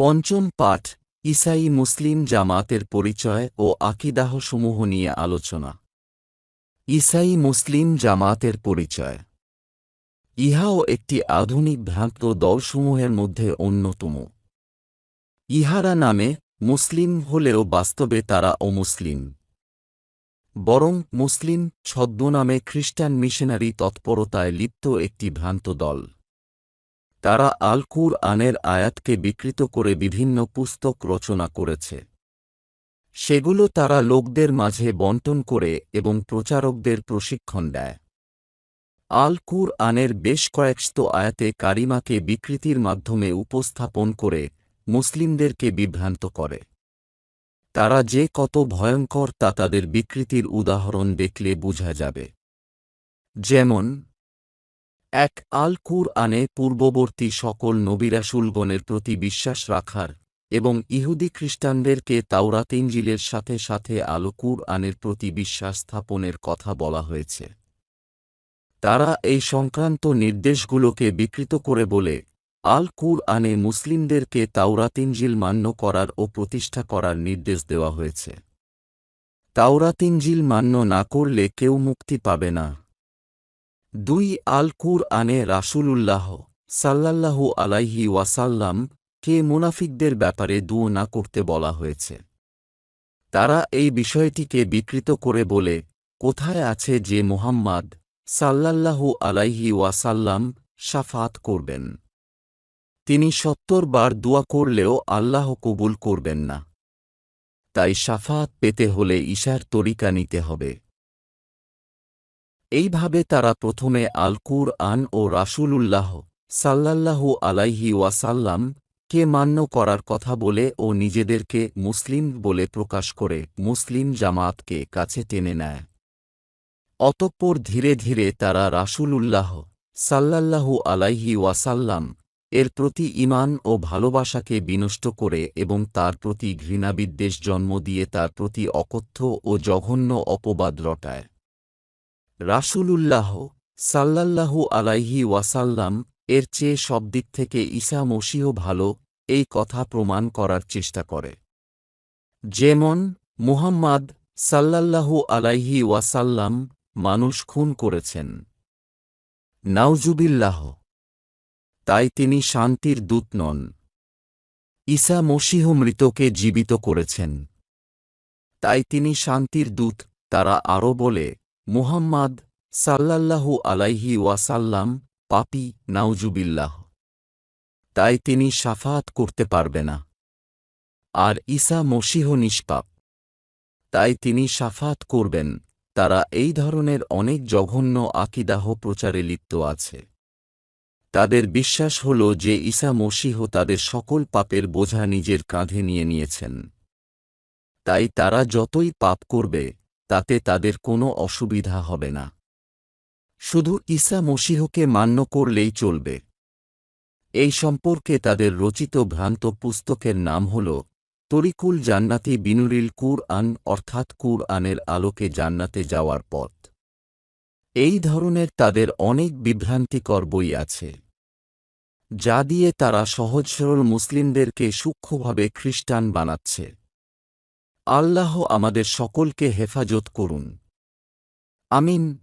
পঞ্চম পাঠ ইসাই মুসলিম জামাতের পরিচয় ও আকিদাহসমূহ নিয়ে আলোচনা। ইসাই মুসলিম জামাতের পরিচয়। ইহাও একটি আধুনিক ভ্রান্ত দলসমূহের মধ্যে অন্যতম। ইহারা নামে মুসলিম হলেও বাস্তবে তারা অমুসলিম। বরং মুসলিম ছদ্মনামে খ্রিস্টান মিশনারি তৎপরতায় লিপ্ত একটি ভ্রান্ত দল। তারা আল কুর আনের আয়াতকে বিকৃত করে বিভিন্ন পুস্তক রচনা করেছে। সেগুলো তারা লোকদের মাঝে বন্টন করে এবং প্রচারকদের প্রশিক্ষণ দেয়। আল কুর আনের বেশ কয়েকশত আয়াতে কারিমাকে বিকৃতির মাধ্যমে উপস্থাপন করে মুসলিমদেরকে বিভ্রান্ত করে। তারা যে কত ভয়ঙ্কর তা তাদের বিকৃতির উদাহরণ দেখলে বোঝা যাবে। যেমন এক আল কুর আনে পূর্ববর্তী সকল নবিরাসুলগণের প্রতি বিশ্বাস রাখার এবং ইহুদি খ্রিস্টানদেরকে তাওরাত ইঞ্জিলের সাথে সাথে আল কুর আনের প্রতি বিশ্বাস স্থাপনের কথা বলা হয়েছে। তারা এই সংক্রান্ত নির্দেশগুলোকে বিকৃত করে বলে, আল কুর আনে মুসলিমদেরকে তাওরাতিনজিল মান্য করার ও প্রতিষ্ঠা করার নির্দেশ দেওয়া হয়েছে। তাওরাতিনজিল মান্য না করলে কেউ মুক্তি পাবে না। দুই আল কুর আনে রাসূলুল্লাহ সাল্লাল্লাহু আলাইহি ওয়াসাল্লাম কে মুনাফিকদের ব্যাপারে দুও না করতে বলা হয়েছে। তারা এই বিষয়টিকে বিকৃত করে বলে, কোথায় আছে যে মুহাম্মাদ সাল্লাল্লাহু আলাইহি ওয়াসাল্লাম সাফাত করবেন? তিনি সত্তর বার দোয়া করলেও আল্লাহ কবুল করবেন না। তাই সাফাত পেতে হলে ঈশার তরিকা নিতে হবে। এইভাবে তারা প্রথমে আল কুর আন ও রাসূলুল্লাহ সাল্লাল্লাহু আলাইহি ওয়াসাল্লাম কে মান্য করার কথা বলে ও নিজেদেরকে মুসলিম বলে প্রকাশ করে, মুসলিম জামাতকে কাছে টেনে নেয়। অতঃপর ধীরে ধীরে তারা রাসূলুল্লাহ সাল্লাল্লাহু আলাইহি ওয়াসাল্লাম এর প্রতি ইমান ও ভালোবাসাকে বিনষ্ট করে এবং তার প্রতি ঘৃণাবিদ্বেষ জন্ম দিয়ে তার প্রতি অকথ্য ও জঘন্য অপবাদ রটায়। রাসূলুল্লাহ সাল্লাল্লাহু আলাইহি ওয়াসাল্লাম এর চেয়ে সব দিক থেকে ঈসা মসিহ ভালো, এই কথা প্রমাণ করার চেষ্টা করে। যেমন, মুহাম্মাদ সাল্লাল্লাহু আলাইহি ওয়াসাল্লাম মানুষ খুন করেছেন। নাউজুবিল্লাহ, তাই তিনি শান্তির দূত নন। ঈসা মসিহ মৃতকে জীবিত করেছেন। তাই তিনি শান্তির দূত, তারা আরও বলে মুহাম্মাদ সাল্লাল্লাহু আলাইহি ওয়াসাল্লাম পাপি, নাউজুবিল্লাহ। তাই তিনি সাফাত করতে পারবে না। আর ঈসা মসিহ নিষ্পাপ। তাই তিনি সাফাত করবেন। তারা এই ধরনের অনেক জঘন্য আকিদাহ প্রচারে লিপ্ত আছে। তাদের বিশ্বাস হল যে ঈসা মসিহ তাদের সকল পাপের বোঝা নিজের কাঁধে নিয়ে নিয়েছেন। তাই তারা যতই পাপ করবে তাতে তাদের কোনো অসুবিধা হবে না। শুধু ঈসা মসিহকে মান্য করলেই চলবে। এই সম্পর্কে তাদের রচিত ভ্রান্ত পুস্তকের নাম হল তরিকুল জান্নাতি বিনুরিল কুর আন অর্থাৎ কুর আনের আলোকে জান্নাতে যাওয়ার পথ। এই ধরনের তাদের অনেক বিভ্রান্তিকর বই আছে। যা দিয়ে তারা সহজ সরল মুসলিমদেরকে সূক্ষ্মভাবে খ্রিস্টান বানাচ্ছে। আল্লাহ আমাদের সকলকে হেফাজত করুন। আমিন।